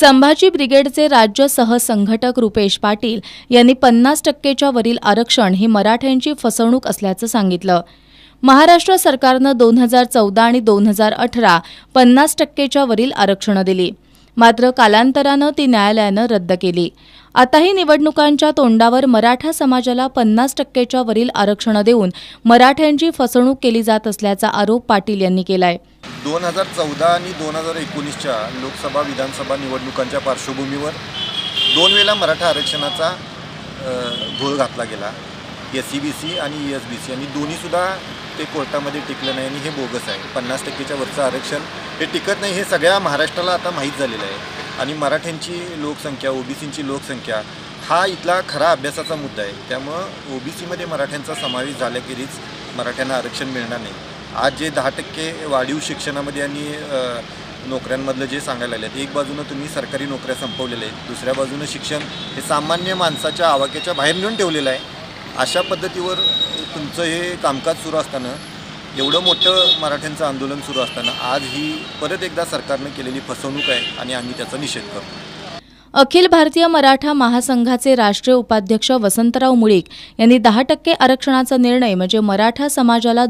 संभाजी ब्रिगेडचे राज्य सहसंघटक रुपेश पाटील यांनी पन्नास टक्केच्या वरील आरक्षण ही मराठ्यांची फसवणूक असल्याचं सांगितलं. महाराष्ट्र सरकारनं दोन हजार चौदा आणि दोन हजार अठरा पन्नास टक्केच्या वरील आरक्षणं दिली. मात्र कालांतरानं ती न्यायालयानं रद्द केली. आताही निवडणुकांच्या तोंडावर मराठा समाजाला पन्नास टक्केच्या वरील आरक्षणं देऊन मराठ्यांची फसवणूक केली जात असल्याचा आरोप पाटील यांनी केलाय. दोन हजार चौदा आणि दोन हजार एकोणीसच्या लोकसभा विधानसभा निवडणुकांच्या पार्श्वभूमीवर दोन वेळा मराठा आरक्षणाचा घोळ घातला गेला. एस सी बी सी आणि एस बी सी आणि दोन्हीसुद्धा ते कोर्टामध्ये टिकलं नाही आणि हे बोगस आहे. पन्नास टक्केच्या वरचं आरक्षण हे टिकत नाही हे सगळ्या महाराष्ट्राला आता माहीत झालेलं आहे. आणि मराठ्यांची लोकसंख्या ओबीसींची लोकसंख्या हा इथला खरा अभ्यासाचा मुद्दा आहे. त्यामुळं ओबीसीमध्ये मराठ्यांचा समावेश झाल्याखेरीज मराठ्यांना आरक्षण मिळणार नाही. आज जे दहा टक्के वाढीव शिक्षणामध्ये आणि नोकऱ्यांमधलं जे सांगायला लागले एक बाजूनं तुम्ही सरकारी नोकऱ्या संपवलेल्या आहेत दुसऱ्या बाजूनं शिक्षण हे सामान्य माणसाच्या आवाक्याच्या बाहेर नेऊन ठेवलेलं आहे. अशा पद्धतीवर तुमचं हे कामकाज सुरू असताना एवढं मोठं मराठ्यांचं आंदोलन सुरू असताना आज ही परत एकदा सरकारनं केलेली फसवणूक आहे आणि आम्ही त्याचा निषेध करतो. अखिल भारतीय मराठा महासंघाचे राष्ट्रीय उपाध्यक्ष वसंतराव मुळीक यांनी दहा टक्के आरक्षणाचा निर्णय म्हणजे मराठा समाजाला